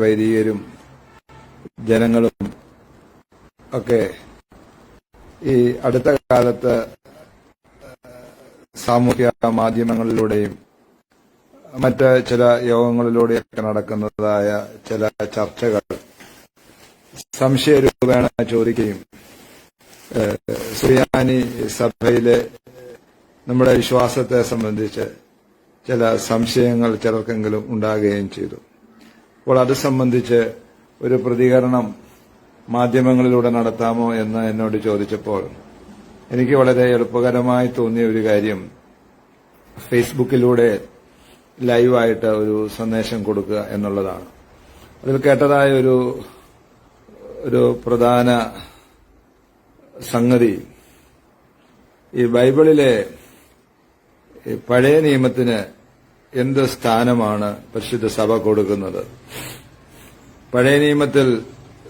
വൈദികരും ജനങ്ങളും ഒക്കെ ഈ അടുത്ത കാലത്ത് സാമൂഹ്യ മാധ്യമങ്ങളിലൂടെയും മറ്റ് ചില യോഗങ്ങളിലൂടെയൊക്കെ നടക്കുന്നതായ ചില ചർച്ചകൾ സംശയരൂപേണ ചോദിക്കുകയും സുയാനി സഭയിലെ നമ്മുടെ വിശ്വാസത്തെ സംബന്ധിച്ച് ചില സംശയങ്ങൾ ചിലർക്കെങ്കിലും ഉണ്ടാകുകയും ചെയ്തു. അപ്പോൾ അത് സംബന്ധിച്ച് ഒരു പ്രതികരണം മാധ്യമങ്ങളിലൂടെ നടത്താമോ എന്ന് എന്നോട് ചോദിച്ചപ്പോൾ എനിക്ക് വളരെ എളുപ്പകരമായി തോന്നിയ ഒരു കാര്യം ഫേസ്ബുക്കിലൂടെ ലൈവായിട്ട് ഒരു സന്ദേശം കൊടുക്കുക എന്നുള്ളതാണ്. അതിൽ കേട്ടതായ ഒരു ഒരു പ്രധാന സംഗതി ഈ ബൈബിളിലെ പഴയ നിയമത്തിന് എന്ത് സ്ഥാനമാണ് പരിശുദ്ധ സഭ കൊടുക്കുന്നത്? പഴയ നിയമത്തിൽ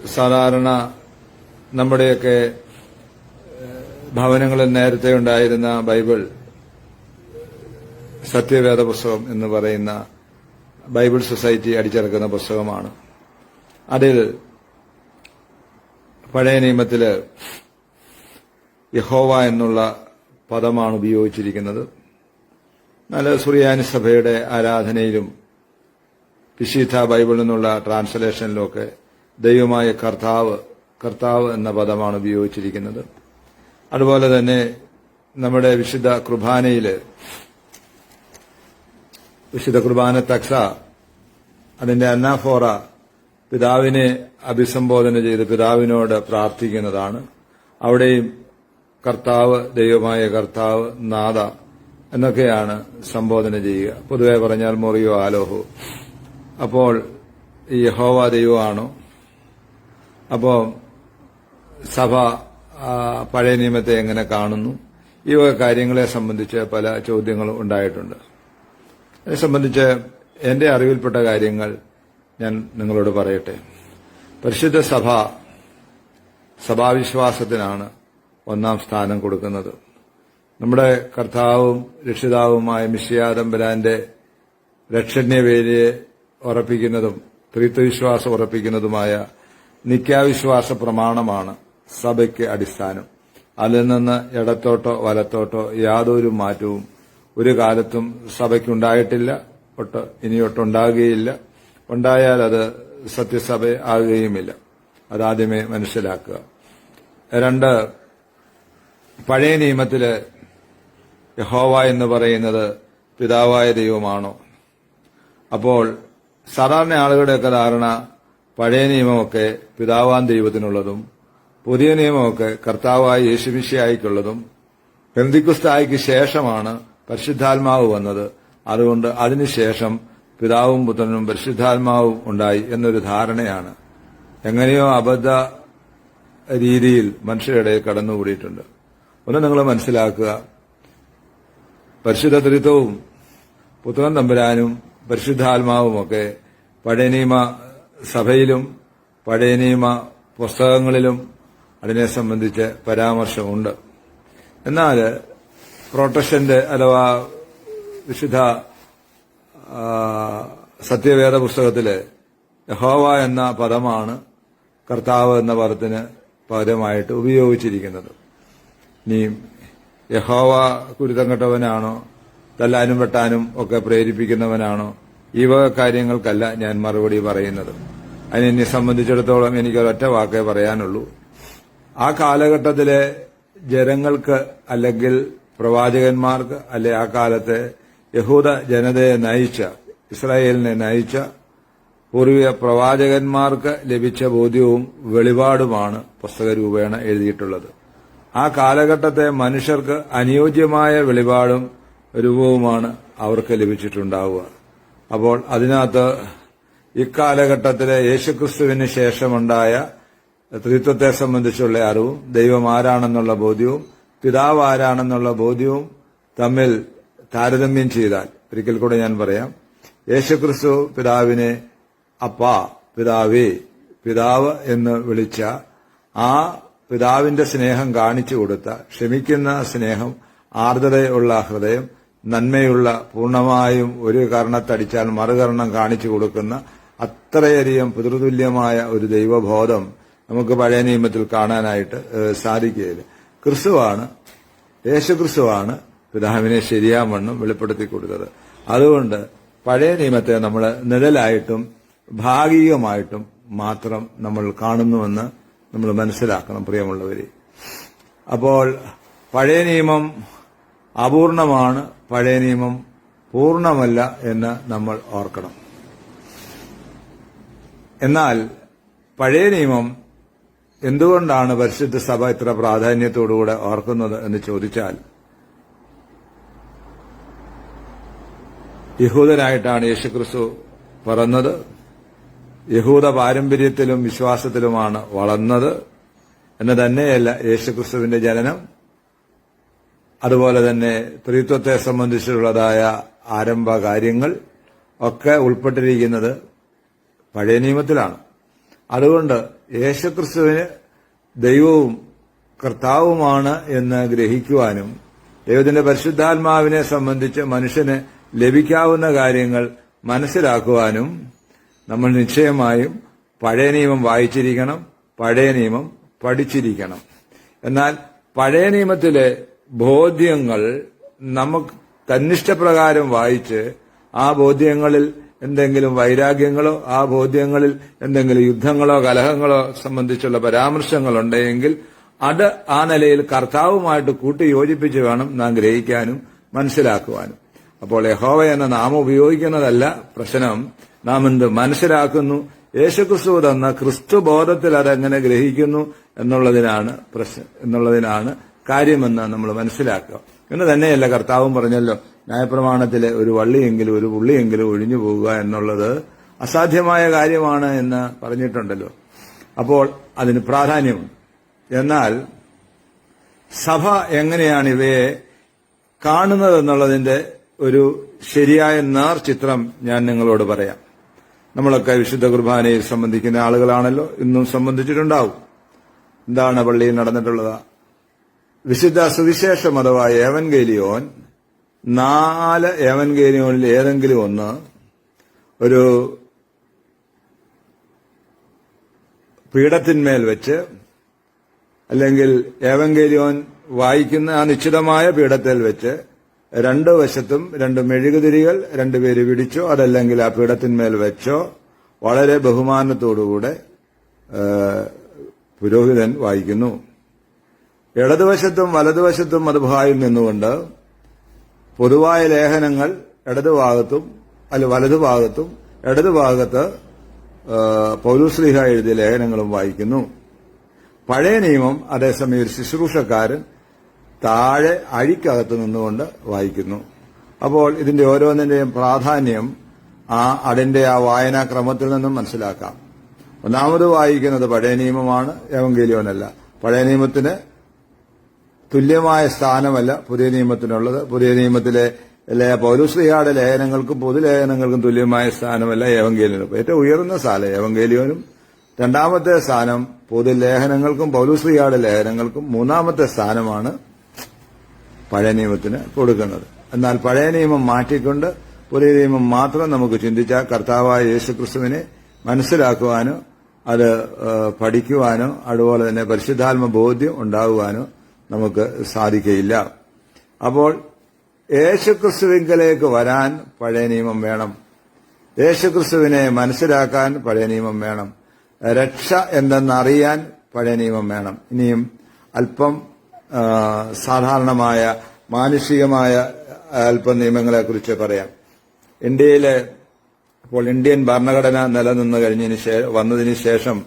സാധാരണ നമ്മുടെയൊക്കെ ഭവനങ്ങളിൽ നേരത്തെ ഉണ്ടായിരുന്ന ബൈബിൾ സത്യവേദ പുസ്തകം എന്ന് പറയുന്ന ബൈബിൾ സൊസൈറ്റി അടിച്ചിറക്കുന്ന പുസ്തകമാണ്. അതിൽ പഴയ നിയമത്തിൽ യഹോവ എന്നുള്ള പദമാണ് ഉപയോഗിച്ചിരിക്കുന്നത്. എന്നാൽ സുറിയാനി സഭയുടെ ആരാധനയിലും വിശുദ്ധ ബൈബിളിൽ നിന്നുള്ള ട്രാൻസ്ലേഷനിലുമൊക്കെ ദൈവമായ കർത്താവ് കർത്താവ് എന്ന പദമാണ് ഉപയോഗിച്ചിരിക്കുന്നത്. അതുപോലെ തന്നെ നമ്മുടെ വിശുദ്ധ കുർബാനയിൽ വിശുദ്ധ കുർബാന തക്സ അതിന്റെ അന്നാഫോറ പിതാവിനെ അഭിസംബോധന ചെയ്ത് പിതാവിനോട് പ്രാർത്ഥിക്കുന്നതാണ്. അവിടെയും കർത്താവ് ദൈവമായ കർത്താവ് നാഥ എന്നൊക്കെയാണ് സംബോധന ചെയ്യുക. പൊതുവെ പറഞ്ഞാൽ മൊറിയോ ആലോഹോ. അപ്പോൾ ഈ യഹോവ ദൈവമാണോ? അപ്പോൾ സഭ പഴയ നിയമത്തെ എങ്ങനെ കാണുന്നു? ഈ വക കാര്യങ്ങളെ സംബന്ധിച്ച് പല ചോദ്യങ്ങളും ഉണ്ടായിട്ടുണ്ട്. അതിനെ സംബന്ധിച്ച് എന്റെ അറിവിൽപ്പെട്ട കാര്യങ്ങൾ ഞാൻ നിങ്ങളോട് പറയട്ടെ. പരിശുദ്ധ സഭ സഭാവിശ്വാസത്തിനാണ് ഒന്നാം സ്ഥാനം കൊടുക്കുന്നത്. നമ്മുടെ കർത്താവും രക്ഷിതാവുമായ മിഷിയാദംബരാന്റെ രക്ഷണ്യവേലിയെ ഉറപ്പിക്കുന്നതും ത്രിത്വവിശ്വാസം ഉറപ്പിക്കുന്നതുമായ നിത്യാവിശ്വാസ പ്രമാണമാണ് സഭയ്ക്ക് അടിസ്ഥാനം. അതിൽ നിന്ന് ഇടത്തോട്ടോ വലത്തോട്ടോ യാതൊരു മാറ്റവും ഒരു കാലത്തും സഭയ്ക്കുണ്ടായിട്ടില്ല. ഒട്ട് ഇനിയൊട്ടുണ്ടാകുകയില്ല ഉണ്ടായാൽ അത് സത്യസഭ ആകുകയുമില്ല അതാദ്യമേ മനസ്സിലാക്കുക. രണ്ട് പഴയ നിയമത്തിൽ യഹോവ എന്ന് പറയുന്നത് പിതാവായ ദൈവമാണോ? അപ്പോൾ സാധാരണ ആളുകളുടെയൊക്കെ ധാരണ പഴയ നിയമമൊക്കെ പിതാവാൻ ദൈവത്തിനുള്ളതും പുതിയ നിയമമൊക്കെ കർത്താവായ യേശുമിശിയായിക്കുള്ളതും പെന്തിക്കുസ്തായിക്ക് ശേഷമാണ് പരിശുദ്ധാത്മാവ് വന്നത്. അതുകൊണ്ട് അതിനുശേഷം പിതാവും പുത്രനും പരിശുദ്ധാത്മാവും ഉണ്ടായി എന്നൊരു ധാരണയാണ്. എങ്ങനെയോ അബദ്ധ രീതിയിൽ മനുഷ്യരുടെ കടന്നുകൂടിയിട്ടുണ്ട്. ഒന്ന് നിങ്ങൾ മനസ്സിലാക്കുക. പരിശുദ്ധ ത്രിത്വവും പുത്രൻ തമ്പുരാനും പരിശുദ്ധാത്മാവുമൊക്കെ പഴയ നിയമ സഭയിലും പഴയ നിയമ പുസ്തകങ്ങളിലും അതിനെ സംബന്ധിച്ച് പരാമർശമുണ്ട്. എന്നാൽ പ്രൊട്ടക്ഷന്റെ അഥവാ വിശുദ്ധ സത്യവേദ പുസ്തകത്തിൽ യഹോവ എന്ന പദമാണ് കർത്താവ് എന്ന പദത്തിന് പകരമായിട്ട് ഉപയോഗിച്ചിരിക്കുന്നത്. ഇനി യഹോവ കുരുതം കെട്ടവനാണോ തല്ലാനും വെട്ടാനും ഒക്കെ പ്രേരിപ്പിക്കുന്നവനാണോ? ഈ വക കാര്യങ്ങൾക്കല്ല ഞാൻ മറുപടി പറയുന്നത്. അതിനെ സംബന്ധിച്ചിടത്തോളം എനിക്ക് ഒരൊറ്റ വാക്കേ പറയാനുള്ളൂ. ആ കാലഘട്ടത്തിലെ ജനങ്ങൾക്ക് അല്ലെങ്കിൽ പ്രവാചകന്മാർക്ക് അല്ലെ ആ കാലത്തെ യഹൂദ ജനതയെ നയിച്ച ഇസ്രായേലിനെ നയിച്ച പൂർവിക പ്രവാചകന്മാർക്ക് ലഭിച്ച ബോധ്യവും വെളിപാടുമാണ് പുസ്തകരൂപേണ എഴുതിയിട്ടുള്ളത്. ആ കാലഘട്ടത്തെ മനുഷ്യർക്ക് അനുയോജ്യമായ വെളിപാടും രൂപവുമാണ് അവർക്ക് ലഭിച്ചിട്ടുണ്ടാവുക. അപ്പോൾ അതിനകത്ത് ഇക്കാലഘട്ടത്തിലെ യേശുക്രിസ്തുവിന് ശേഷമുണ്ടായ ത്രിത്വത്തെ സംബന്ധിച്ചുള്ള അറിവും ദൈവം ആരാണെന്നുള്ള ബോധ്യവും പിതാവ് ആരാണെന്നുള്ള ബോധ്യവും തമ്മിൽ താരതമ്യം ചെയ്താൽ ഒരിക്കൽ കൂടെ ഞാൻ പറയാം യേശുക്രിസ്തു പിതാവിനെ അപ്പ പിതാവേ പിതാവ് എന്ന് വിളിച്ച ആ പിതാവിന്റെ സ്നേഹം കാണിച്ചു കൊടുത്ത ക്ഷമിക്കുന്ന സ്നേഹം ആർദ്രതയുള്ള ഹൃദയം നന്മയുള്ള പൂർണമായും ഒരു കർണത്തടിച്ചാൽ മറുകർണം കാണിച്ചു കൊടുക്കുന്ന അത്രയധികം പിതൃതുല്യമായ ഒരു ദൈവബോധം നമുക്ക് പഴയ നിയമത്തിൽ കാണാനായിട്ട് സാധിക്കുകയില്ല. ക്രിസ്തുവാണ് യേശുക്രിസ്തുവാണ് പിതാവിനെ ശരിയാവണ്ണം വെളിപ്പെടുത്തി കൊടുത്തത്. അതുകൊണ്ട് പഴയ നിയമത്തെ നമ്മൾ നിഴലായിട്ടും ഭാഗികമായിട്ടും മാത്രം നമ്മൾ കാണുന്നുവെന്ന് നമ്മൾ മനസ്സിലാക്കണം പ്രിയമുള്ളവരെ. അപ്പോൾ പഴയ നിയമം അപൂർണമാണ് പഴയ നിയമം പൂർണമല്ല എന്ന് നമ്മൾ ഓർക്കണം. എന്നാൽ പഴയ നിയമം എന്തുകൊണ്ടാണ് പരിശുദ്ധ സഭ ഇത്ര പ്രാധാന്യത്തോടുകൂടെ ഓർക്കുന്നത് എന്ന് ചോദിച്ചാൽ യഹൂദനായിട്ടാണ് യേശുക്രിസ്തു പറന്നത്. യഹൂദ പാരമ്പര്യത്തിലും വിശ്വാസത്തിലുമാണ് വളർന്നത്. എന്ന് തന്നെയല്ല യേശുക്രിസ്തുവിന്റെ ജനനം. അതുപോലെ തന്നെ ത്രിത്വത്തെ സംബന്ധിച്ചുള്ളതായ ആരംഭ കാര്യങ്ങൾ ഒക്കെ ഉൾപ്പെട്ടിരിക്കുന്നത് പഴയ നിയമത്തിലാണ്. അതുകൊണ്ട് യേശുക്രിസ്തുവിന് ദൈവവും കർത്താവുമാണ് എന്ന് ഗ്രഹിക്കുവാനും ദൈവത്തിന്റെ പരിശുദ്ധാത്മാവിനെ സംബന്ധിച്ച് മനുഷ്യന് ലഭിക്കാവുന്ന കാര്യങ്ങൾ മനസ്സിലാക്കുവാനും നമ്മൾ നിശ്ചയമായും പഴയ നിയമം വായിച്ചിരിക്കണം പഴയ നിയമം പഠിച്ചിരിക്കണം. എന്നാൽ പഴയ നിയമത്തിലെ ബോധ്യങ്ങൾ നമുക്ക് തന്നിഷ്ടപ്രകാരം വായിച്ച് ആ ബോധ്യങ്ങളിൽ എന്തെങ്കിലും വൈരാഗ്യങ്ങളോ ആ ബോധ്യങ്ങളിൽ എന്തെങ്കിലും യുദ്ധങ്ങളോ കലഹങ്ങളോ സംബന്ധിച്ചുള്ള പരാമർശങ്ങളുണ്ടെങ്കിൽ അത് ആ നിലയിൽ കർത്താവുമായിട്ട് കൂട്ടി യോജിപ്പിച്ച് വേണം നാം ഗ്രഹിക്കാനും മനസ്സിലാക്കുവാനും. അപ്പോൾ യഹോവ എന്ന നാമം ഉപയോഗിക്കുന്നതല്ല പ്രശ്നം. നാം എന്ത് മനസ്സിലാക്കുന്നു? യേശുക്രിസ്തു തന്ന ക്രിസ്തു ബോധത്തിൽ അതെങ്ങനെ ഗ്രഹിക്കുന്നു എന്നുള്ളതിനാണ് പ്രശ്നം എന്നുള്ളതിനാണ് കാര്യമെന്ന് നമ്മൾ മനസ്സിലാക്കുക. എന്ന് തന്നെയല്ല കർത്താവും പറഞ്ഞല്ലോ ന്യായപ്രമാണത്തിലെ ഒരു വള്ളിയെങ്കിലും ഒരു പുള്ളിയെങ്കിലും ഒഴിഞ്ഞു പോവുക എന്നുള്ളത് അസാധ്യമായ കാര്യമാണ് എന്ന് പറഞ്ഞിട്ടുണ്ടല്ലോ. അപ്പോൾ അതിന് പ്രാധാന്യമുണ്ട്. എന്നാൽ സഭ എങ്ങനെയാണ് ഇവയെ കാണുന്നത് എന്നുള്ളതിന്റെ ഒരു ശരിയായ നേർ ചിത്രം ഞാൻ നിങ്ങളോട് പറയാം. നമ്മളൊക്കെ വിശുദ്ധ കുർബാനയെ സംബന്ധിക്കുന്ന ആളുകളാണല്ലോ. ഇന്നും സംബന്ധിച്ചിട്ടുണ്ടാവും. എന്താണ് പള്ളിയിൽ നടന്നിട്ടുള്ളത്? വിശുദ്ധ സുവിശേഷ അഥവാ ഏവൻഗേലിയോൻ നാല് ഏവൻഗേലിയോനിൽ ഏതെങ്കിലും ഒന്ന് ഒരു പീഠത്തിന്മേൽ വെച്ച് അല്ലെങ്കിൽ ഏവൻഗേലിയോൻ വായിക്കുന്ന ആ നിശ്ചിതമായ പീഠത്തിൽ വെച്ച് രണ്ട് വശത്തും രണ്ട് മെഴുകുതിരികൾ രണ്ടുപേര് പിടിച്ചോ അതല്ലെങ്കിൽ ആ പീഠത്തിന്മേൽ വെച്ചോ വളരെ ബഹുമാനത്തോടുകൂടെ പുരോഹിതൻ വായിക്കുന്നു. ഇടതുവശത്തും വലതുവശത്തും മധുഭായിൽ നിന്നുകൊണ്ട് പൊതുവായ ലേഖനങ്ങൾ ഇടതുഭാഗത്തും അല്ല വലതുഭാഗത്തും ഇടതുഭാഗത്ത് ആ, എഴുതിയ ലേഖനങ്ങളും വായിക്കുന്നു. പഴയ നിയമം അതേസമയം ഒരു ശുശ്രൂഷക്കാരൻ താഴെ അഴിക്കകത്ത് നിന്നുകൊണ്ട് വായിക്കുന്നു. അപ്പോൾ ഇതിന്റെ ഓരോന്നിന്റെയും പ്രാധാന്യം ആ അതിന്റെ ആ വായനാക്രമത്തിൽ നിന്നും മനസ്സിലാക്കാം. ഒന്നാമത് വായിക്കുന്നത് പഴയ നിയമമാണ് എവങ്കേലിയോനല്ല. പഴയ നിയമത്തിന് തുല്യമായ സ്ഥാനമല്ല പുതിയ നിയമത്തിനുള്ളത്. പുതിയ നിയമത്തിലെ പൗലുശ്രീയുടെ ലേഖനങ്ങൾക്കും പൊതുലേഖനങ്ങൾക്കും തുല്യമായ സ്ഥാനമല്ല ഏവങ്കേലിയനും ഏറ്റവും ഉയർന്ന സ്ഥാനം ഏവങ്കേലിയോനും രണ്ടാമത്തെ സ്ഥാനം പൊതുലേഖനങ്ങൾക്കും പൗലുശ്രീയുടെ ലേഖനങ്ങൾക്കും മൂന്നാമത്തെ സ്ഥാനമാണ് പഴയ നിയമത്തിന് കൊടുക്കുന്നത്. എന്നാൽ പഴയ നിയമം മാറ്റിക്കൊണ്ട് പുതിയ നിയമം മാത്രം നമുക്ക് ചിന്തിച്ചാൽ കർത്താവായ യേശുക്രിസ്തുവിനെ മനസ്സിലാക്കുവാനോ അത് പഠിക്കുവാനോ അതുപോലെ തന്നെ പരിശുദ്ധാത്മ ബോധ്യം ഉണ്ടാകുവാനോ നമുക്ക് സാധിക്കയില്ല. അപ്പോൾ യേശുക്രിസ്തുവിങ്കലേക്ക് വരാൻ പഴയ നിയമം വേണം. യേശുക്രിസ്തുവിനെ മനസ്സിലാക്കാൻ പഴയ നിയമം വേണം. രക്ഷ എന്തെന്നറിയാൻ പഴയ നിയമം വേണം. ഇനിയും അല്പം സാധാരണമായ മാനുഷികമായ അല്പം നിയമങ്ങളെക്കുറിച്ച് പറയാം. ഇന്ത്യയിലെ ഇപ്പോൾ ഇന്ത്യൻ ഭരണഘടന നിലനിന്ന് കഴിഞ്ഞതിന് വന്നതിന് ശേഷം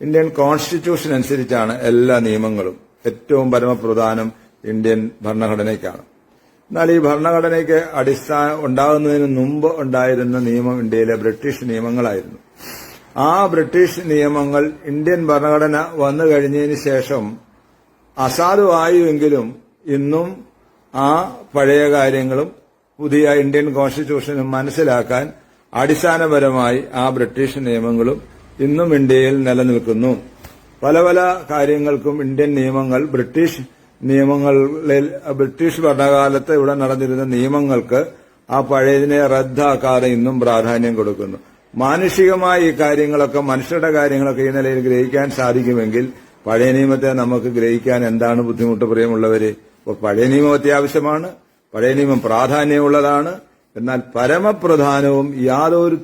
ഇന്ത്യൻ കോൺസ്റ്റിറ്റ്യൂഷൻ അനുസരിച്ചാണ് എല്ലാ നിയമങ്ങളും ഏറ്റവും പരമപ്രധാനം ഇന്ത്യൻ ഭരണഘടനയ്ക്കാണ്. എന്നാൽ ഈ ഭരണഘടനയ്ക്ക് അടിസ്ഥാന ഉണ്ടാകുന്നതിന് മുമ്പ് ഉണ്ടായിരുന്ന നിയമം ഇന്ത്യയിലെ ബ്രിട്ടീഷ് നിയമങ്ങളായിരുന്നു. ആ ബ്രിട്ടീഷ് നിയമങ്ങൾ ഇന്ത്യൻ ഭരണഘടന വന്നു കഴിഞ്ഞതിന് ശേഷം അസാധുവായുവെങ്കിലും ഇന്നും ആ പഴയ കാര്യങ്ങളും പുതിയ ഇന്ത്യൻ കോൺസ്റ്റിറ്റ്യൂഷനും മനസ്സിലാക്കാൻ അടിസ്ഥാനപരമായി ആ ബ്രിട്ടീഷ് നിയമങ്ങളും ഇന്നും ഇന്ത്യയിൽ നിലനിൽക്കുന്നു. പല പല കാര്യങ്ങൾക്കും ഇന്ത്യൻ നിയമങ്ങൾ ബ്രിട്ടീഷ് നിയമങ്ങളിൽ ബ്രിട്ടീഷ് ഭരണകാലത്ത് ഇവിടെ നടന്നിരുന്ന നിയമങ്ങൾക്ക് ആ പഴയതിനെ റദ്ദാക്കാതെ ഇന്നും പ്രാധാന്യം കൊടുക്കുന്നു. മാനുഷികമായ ഈ കാര്യങ്ങളൊക്കെ മനുഷ്യരുടെ കാര്യങ്ങളൊക്കെ ഈ നിലയിൽ ഗ്രഹിക്കാൻ സാധിക്കുമെങ്കിൽ പഴയ നിയമത്തെ നമുക്ക് ഗ്രഹിക്കാൻ എന്താണ് ബുദ്ധിമുട്ട് പ്രിയമുള്ളവര്? അപ്പോൾ പഴയ നിയമം അത്യാവശ്യമാണ് പഴയ നിയമം പ്രാധാന്യമുള്ളതാണ്. എന്നാൽ പരമപ്രധാനവും യാതൊരു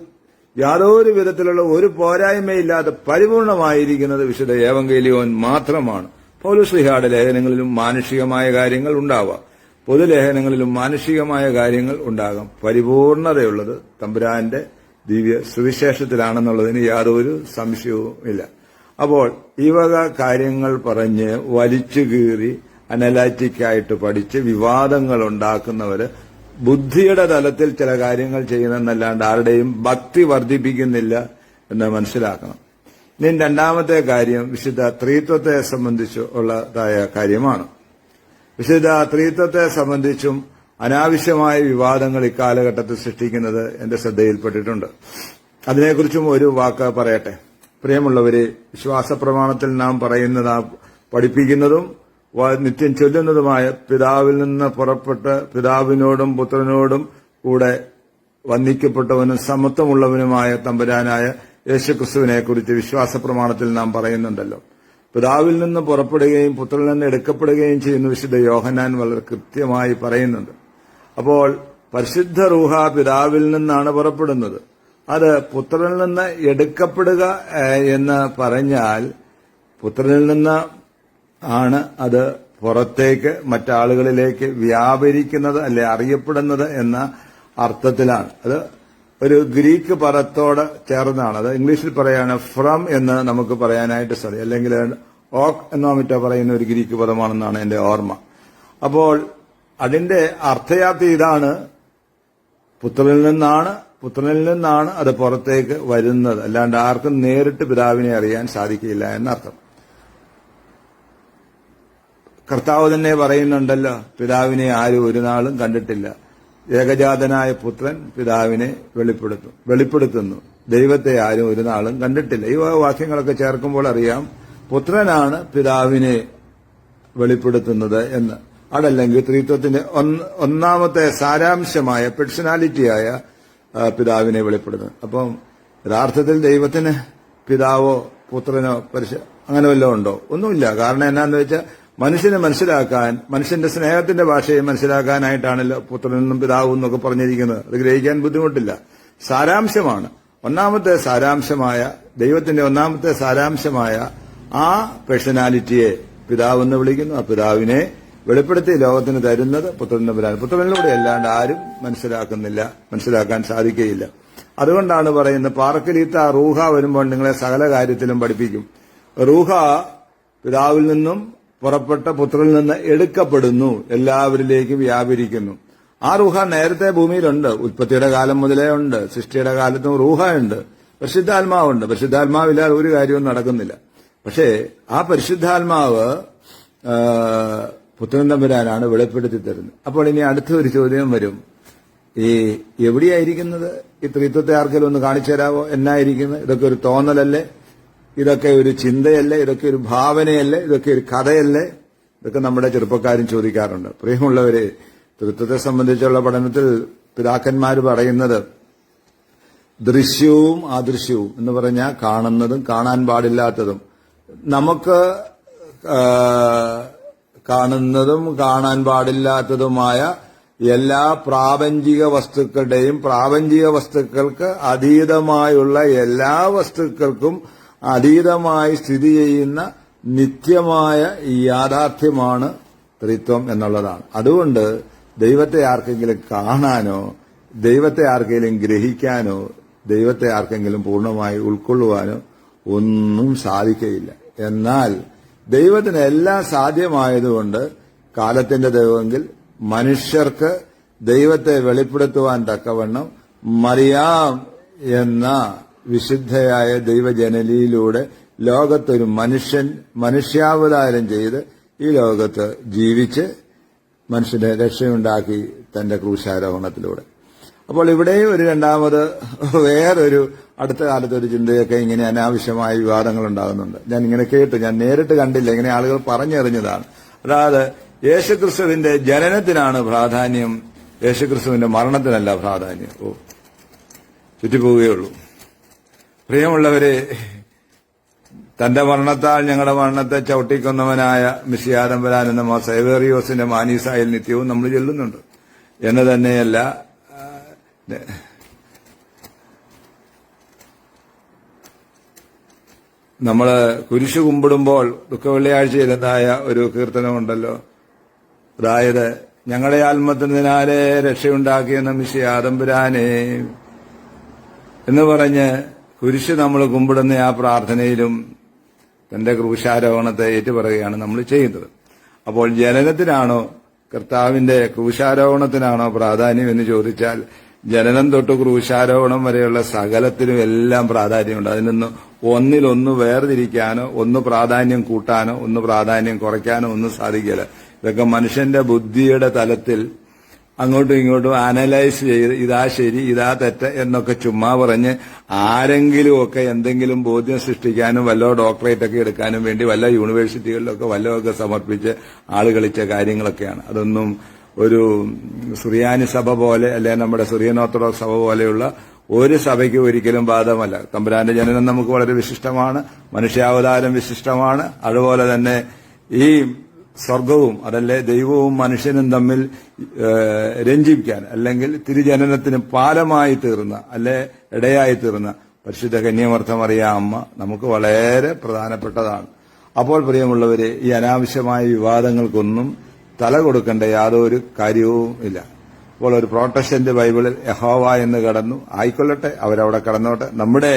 യാതൊരു വിധത്തിലുള്ള ഒരു പോരായ്മയില്ലാതെ പരിപൂർണമായിരിക്കുന്നത് വിശുദ്ധ ഏവങ്കേലിയോൻ മാത്രമാണ്. പൗലുശ്രീഹാടെ ലേഖനങ്ങളിലും മാനുഷികമായ കാര്യങ്ങൾ ഉണ്ടാവാം. പൊതുലേഖനങ്ങളിലും മാനുഷികമായ കാര്യങ്ങൾ ഉണ്ടാകാം. പരിപൂർണതയുള്ളത് തമ്പുരാന്റെ ദിവ്യ സുവിശേഷത്തിലാണെന്നുള്ളതിന് യാതൊരു സംശയവും ഇല്ല അപ്പോൾ ഈ വക കാര്യങ്ങൾ പറഞ്ഞ് വലിച്ചു കീറി അനലാറ്റിക്കായിട്ട് പഠിച്ച് വിവാദങ്ങൾ ഉണ്ടാക്കുന്നവര് ബുദ്ധിയുടെ തലത്തിൽ ചില കാര്യങ്ങൾ ചെയ്യുന്നെന്നല്ലാണ്ട് ആരുടെയും ഭക്തി വർദ്ധിപ്പിക്കുന്നില്ല എന്ന് മനസ്സിലാക്കണം. ഇനി രണ്ടാമത്തെ കാര്യം വിശുദ്ധ ത്രീത്വത്തെ സംബന്ധിച്ച് ഉള്ളതായ കാര്യമാണ്. വിശുദ്ധ ത്രീത്വത്തെ സംബന്ധിച്ചും അനാവശ്യമായ വിവാദങ്ങൾ ഇക്കാലഘട്ടത്തിൽ സൃഷ്ടിക്കുന്നത് എന്റെ ശ്രദ്ധയിൽപ്പെട്ടിട്ടുണ്ട്. അതിനെക്കുറിച്ചും ഒരു വാക്ക് പറയട്ടെ? പ്രിയമുള്ളവരെ വിശ്വാസ പ്രമാണത്തിൽ നാം പറയുന്നത് പഠിപ്പിക്കുന്നതും നിത്യം ചൊല്ലുന്നതുമായ പിതാവിൽ നിന്ന് പുറപ്പെട്ട് പിതാവിനോടും പുത്രനോടും കൂടെ വന്ദിക്കപ്പെട്ടവനും സമത്വമുള്ളവനുമായ തമ്പുരാനായ യേശുക്രിസ്തുവിനെ കുറിച്ച് വിശ്വാസ പ്രമാണത്തിൽ നാം പറയുന്നുണ്ടല്ലോ. പിതാവിൽ നിന്ന് പുറപ്പെടുകയും പുത്രനിൽ നിന്ന് എടുക്കപ്പെടുകയും ചെയ്യുന്ന വിശുദ്ധ യോഹനാൻ വളരെ കൃത്യമായി പറയുന്നുണ്ട്. അപ്പോൾ പരിശുദ്ധ റൂഹ പിതാവിൽ നിന്നാണ് പുറപ്പെടുന്നത്. അത് പുത്രനിൽ നിന്ന് എടുക്കപ്പെടുക എന്ന് പറഞ്ഞാൽ പുത്രനിൽ നിന്ന് ആണ് അത് പുറത്തേക്ക് മറ്റാളുകളിലേക്ക് വ്യാപരിക്കുന്നത് അല്ലെ അറിയപ്പെടുന്നത് എന്ന അർത്ഥത്തിലാണ്. അത് ഒരു ഗ്രീക്ക് പദത്തോട് ചേർന്നാണ്. അത് ഇംഗ്ലീഷിൽ പറയാണ് ഫ്രം എന്ന് നമുക്ക് പറയാനായിട്ട് സാധിക്കും. അല്ലെങ്കിൽ ഓക് എന്നോ മറ്റോ പറയുന്ന ഒരു ഗ്രീക്ക് പദമാണെന്നാണ് എന്റെ ഓർമ്മ. അപ്പോൾ അതിന്റെ അർത്ഥയാത്ര ഇതാണ് പുത്രനിൽ നിന്നാണ് പുത്രനിൽ നിന്നാണ് അത് പുറത്തേക്ക് വരുന്നത്. അല്ലാണ്ട് ആർക്കും നേരിട്ട് പിതാവിനെ അറിയാൻ സാധിക്കില്ല എന്നർത്ഥം. കർത്താവ് തന്നെ പറയുന്നുണ്ടല്ലോ പിതാവിനെ ആരും ഒരു നാളും കണ്ടിട്ടില്ല. ഏകജാതനായ പുത്രൻ പിതാവിനെ വെളിപ്പെടുത്തും വെളിപ്പെടുത്തുന്നു. ദൈവത്തെ ആരും ഒരു നാളും കണ്ടിട്ടില്ല. ഈ വാക്യങ്ങളൊക്കെ ചേർക്കുമ്പോൾ അറിയാം പുത്രനാണ് പിതാവിനെ വെളിപ്പെടുത്തുന്നത് എന്ന്. അതല്ലെങ്കിൽ ത്രിത്വത്തിന്റെ ഒന്നാമത്തെ സാരാംശമായ പേഴ്സണാലിറ്റിയായ ആ, പിതാവിനെ വെളിപ്പെടുന്നത്. അപ്പം യഥാർത്ഥത്തിൽ ദൈവത്തിന് പിതാവോ പുത്രനോ പരിശ അങ്ങനെ വല്ലതും ഉണ്ടോ? ഒന്നുമില്ല. കാരണം എന്നാന്ന് വെച്ചാൽ മനുഷ്യനെ മനസ്സിലാക്കാൻ മനുഷ്യന്റെ സ്നേഹത്തിന്റെ ഭാഷയെ മനസ്സിലാക്കാനായിട്ടാണല്ലോ പുത്രനെന്നും പിതാവും എന്നൊക്കെ പറഞ്ഞിരിക്കുന്നത്. അത് ഗ്രഹിക്കാൻ ബുദ്ധിമുട്ടില്ല. സാരാംശമാണ്. ഒന്നാമത്തെ സാരാംശമായ ദൈവത്തിന്റെ ഒന്നാമത്തെ സാരാംശമായ ആ പേഴ്സണാലിറ്റിയെ പിതാവെന്ന് വിളിക്കുന്നു. ആ പിതാവിനെ വെളിപ്പെടുത്തി ലോകത്തിന് തരുന്നത് പുത്രനമ്പുരാൻ പുത്രനിലൂടെ അല്ലാണ്ട് ആരും മനസ്സിലാക്കുന്നില്ല മനസ്സിലാക്കാൻ സാധിക്കുകയില്ല. അതുകൊണ്ടാണ് പറയുന്നത് പാർക്കലീത്ത റൂഹ വരുമ്പോൾ നിങ്ങളെ സകല കാര്യത്തിലും പഠിപ്പിക്കും. റൂഹ പിതാവിൽ നിന്നും പുറപ്പെട്ട പുത്രനിൽ നിന്ന് എടുക്കപ്പെടുന്നു എല്ലാവരിലേക്കും വ്യാപരിക്കുന്നു. ആ റൂഹ നേരത്തെ ഭൂമിയിലുണ്ട്. ഉൽപ്പത്തിയുടെ കാലം മുതലേ ഉണ്ട്. സൃഷ്ടിയുടെ കാലത്തും റൂഹ ഉണ്ട്. പരിശുദ്ധാത്മാവുണ്ട്. പരിശുദ്ധാത്മാവില്ലാതെ ഒരു കാര്യവും നടക്കുന്നില്ല. പക്ഷേ ആ പരിശുദ്ധാത്മാവ് പുത്രൻ തമ്പുരാനാണ് വെളിപ്പെടുത്തി തരുന്നത്. അപ്പോൾ ഇനി അടുത്ത ഒരു ചോദ്യം വരും. ഈ എവിടെയായിരിക്കുന്നത്? ഈ ത്രിത്വത്തെ ആർക്കെങ്കിലും ഒന്ന് കാണിച്ചു തരാമോ എന്നായിരിക്കുന്നത്? ഇതൊക്കെ ഒരു തോന്നലല്ലേ? ഇതൊക്കെ ഒരു ചിന്തയല്ലേ? ഇതൊക്കെ ഒരു ഭാവനയല്ലേ? ഇതൊക്കെ ഒരു കഥയല്ലേ? ഇതൊക്കെ നമ്മുടെ ചെറുപ്പക്കാരും ചോദിക്കാറുണ്ട്. പ്രിയമുള്ളവരെ ത്രിത്വത്തെ സംബന്ധിച്ചുള്ള പഠനത്തിൽ പിതാക്കന്മാർ പറയുന്നത് ദൃശ്യവും അദൃശ്യവും എന്ന് പറഞ്ഞാൽ കാണുന്നതും കാണാൻ പാടില്ലാത്തതും. നമുക്ക് കാണുന്നതും കാണാൻ പാടില്ലാത്തതുമായ എല്ലാ പ്രാപഞ്ചിക വസ്തുക്കളുടെയും പ്രാപഞ്ചിക വസ്തുക്കൾക്ക് അതീതമായുള്ള എല്ലാ വസ്തുക്കൾക്കും അതീതമായി സ്ഥിതി ചെയ്യുന്ന നിത്യമായ യാഥാർത്ഥ്യമാണ് ത്രിത്വം എന്നുള്ളതാണ്. അതുകൊണ്ട് ദൈവത്തെ ആർക്കെങ്കിലും കാണാനോ ദൈവത്തെ ആർക്കെങ്കിലും ഗ്രഹിക്കാനോ ദൈവത്തെ ആർക്കെങ്കിലും പൂർണമായി ഉൾക്കൊള്ളുവാനോ ഒന്നും സാധിക്കയില്ല. എന്നാൽ ദൈവത്തിന് എല്ലാം സാധ്യമായതുകൊണ്ട് കാലത്തിന്റെ ദൈവമെങ്കിൽ മനുഷ്യർക്ക് ദൈവത്തെ വെളിപ്പെടുത്തുവാൻ തക്കവണ്ണം മറിയാം എന്ന വിശുദ്ധയായ ദൈവജനലിയിലൂടെ ലോകത്തൊരു മനുഷ്യൻ മനുഷ്യാവതാരം ചെയ്ത് ഈ ലോകത്ത് ജീവിച്ച് മനുഷ്യനെ രക്ഷയുണ്ടാക്കി തന്റെ ക്രൂശാരോഹണത്തിലൂടെ. അപ്പോൾ ഇവിടെയും ഒരു രണ്ടാമത് വേറൊരു അടുത്ത കാലത്ത് ഒരു ചിന്തയൊക്കെ ഇങ്ങനെ അനാവശ്യമായ വിവാദങ്ങൾ ഉണ്ടാകുന്നുണ്ട് ഞാൻ ഇങ്ങനെ കേട്ടു. ഞാൻ നേരിട്ട് കണ്ടില്ല. ഇങ്ങനെ ആളുകൾ പറഞ്ഞെറിഞ്ഞതാണ്. അതായത് യേശുക്രിസ്തുവിന്റെ ജനനത്തിനാണ് പ്രാധാന്യം യേശുക്രിസ്തുവിന്റെ മരണത്തിനല്ല പ്രാധാന്യം. ഓ ചുറ്റിപ്പോവുകയുള്ളൂ പ്രിയമുള്ളവരെ തന്റെ മരണത്താൽ ഞങ്ങളുടെ മരണത്തെ ചവിട്ടിക്കൊന്നവനായ മിസിയാദംബരാൻ എന്ന മാ സൈവേറിയോസിന്റെ മാനീസായിൽ നിത്യവും നമ്മൾ ചെല്ലുന്നുണ്ട്. എന്ന് തന്നെയല്ല ആ, നമ്മൾ കുരിശു കുമ്പിടുമ്പോൾ ദുഃഖവെള്ളിയാഴ്ചയിലെന്നായ ഒരു കീർത്തനമുണ്ടല്ലോ. അതായത് ഞങ്ങളെ ആത്മത്തിനാലെ രക്ഷയുണ്ടാക്കിയെന്ന മിശി ആദംബുരാനെ എന്ന് പറഞ്ഞ് കുരിശ് നമ്മൾ കുമ്പിടുന്ന ആ പ്രാർത്ഥനയിലും തന്റെ ക്രൂശാരോഹണത്തെ ഏറ്റുപറയുകയാണ് നമ്മൾ ചെയ്യുന്നത്. അപ്പോൾ ജനനത്തിനാണോ കർത്താവിന്റെ ക്രൂശാരോഹണത്തിനാണോ പ്രാധാന്യം എന്ന് ചോദിച്ചാൽ ജനനം തൊട്ട് ക്രൂശാരോഹണം വരെയുള്ള സകലത്തിനും എല്ലാം പ്രാധാന്യമുണ്ട്. അതിനൊന്ന് ഒന്നിലൊന്ന് വേർതിരിക്കാനോ ഒന്ന് പ്രാധാന്യം കൂട്ടാനോ ഒന്ന് പ്രാധാന്യം കുറയ്ക്കാനോ ഒന്നും സാധിക്കില്ല ഇതൊക്കെ മനുഷ്യന്റെ ബുദ്ധിയുടെ തലത്തിൽ അങ്ങോട്ടും ഇങ്ങോട്ടും അനലൈസ് ചെയ്ത് ഇതാ ശരി ഇതാ തെറ്റ എന്നൊക്കെ ചുമ്മാ പറഞ്ഞ് ആരെങ്കിലുമൊക്കെ എന്തെങ്കിലും ബോധ്യം സൃഷ്ടിക്കാനും വല്ല ഡോക്ടറേറ്റ് ഒക്കെ എടുക്കാനും വേണ്ടി വല്ല യൂണിവേഴ്സിറ്റികളിലൊക്കെ വല്ലതൊക്കെ സമർപ്പിച്ച് ആൾ കളിച്ച കാര്യങ്ങളൊക്കെയാണ്. അതൊന്നും ഒരു സുറിയാനി സഭ പോലെ അല്ലെ നമ്മുടെ സുറിയൻ ഓർത്തഡോക്സ് സഭ പോലെയുള്ള ഒരു സഭയ്ക്ക് ഒരിക്കലും ബാധമല്ല തമ്പുരാന്റെ ജനനം നമുക്ക് വളരെ വിശിഷ്ടമാണ്. മനുഷ്യാവതാരം വിശിഷ്ടമാണ്. അതുപോലെ തന്നെ ഈ സ്വർഗവും അതല്ലേ ദൈവവും മനുഷ്യനും തമ്മിൽ രഞ്ജിപ്പിക്കാൻ അല്ലെങ്കിൽ തിരുജനനത്തിന് പാലമായി തീർന്ന അല്ലെ ഇടയായി തീർന്ന പരിശുദ്ധ കന്യമർത്ഥം അറിയാ അമ്മ നമുക്ക് വളരെ പ്രധാനപ്പെട്ടതാണ്. അപ്പോൾ പ്രിയമുള്ളവരെ ഈ അനാവശ്യമായ വിവാദങ്ങൾക്കൊന്നും തല കൊടുക്കേണ്ട യാതൊരു കാര്യവും ഇല്ല. അപ്പോൾ ഒരു പ്രോട്ടസ്റ്റന്റ് ബൈബിളിൽ യഹോവ എന്ന് കടന്നു. ആയിക്കൊള്ളട്ടെ അവരവിടെ കടന്നോട്ടെ. നമ്മുടെ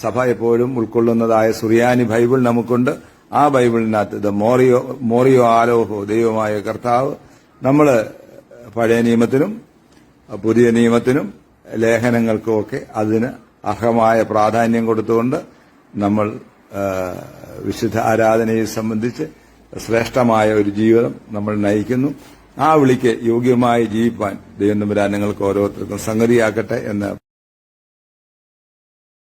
സഭ എപ്പോഴും ഉൾക്കൊള്ളുന്നതായ സുറിയാനി ബൈബിൾ നമുക്കുണ്ട്. ആ ബൈബിളിനകത്ത് ഇത് മോറിയോ മോറിയോ ആലോഹോ ദൈവമായ കർത്താവ്. നമ്മൾ പഴയ നിയമത്തിനും പുതിയ നിയമത്തിനും ലേഖനങ്ങൾക്കുമൊക്കെ അതിന് അർഹമായ പ്രാധാന്യം കൊടുത്തുകൊണ്ട് നമ്മൾ വിശുദ്ധ ആരാധനയെ സംബന്ധിച്ച് ശ്രേഷ്ഠമായ ഒരു ജീവിതം നമ്മൾ നയിക്കുന്നു. ആ വിളിക്ക് യോഗ്യമായി ജീവിപ്പാൻ ദൈവം തമ്പുരാൻ നിങ്ങൾക്ക് ഓരോരുത്തർക്കും സംഗതിയാക്കട്ടെ എന്ന്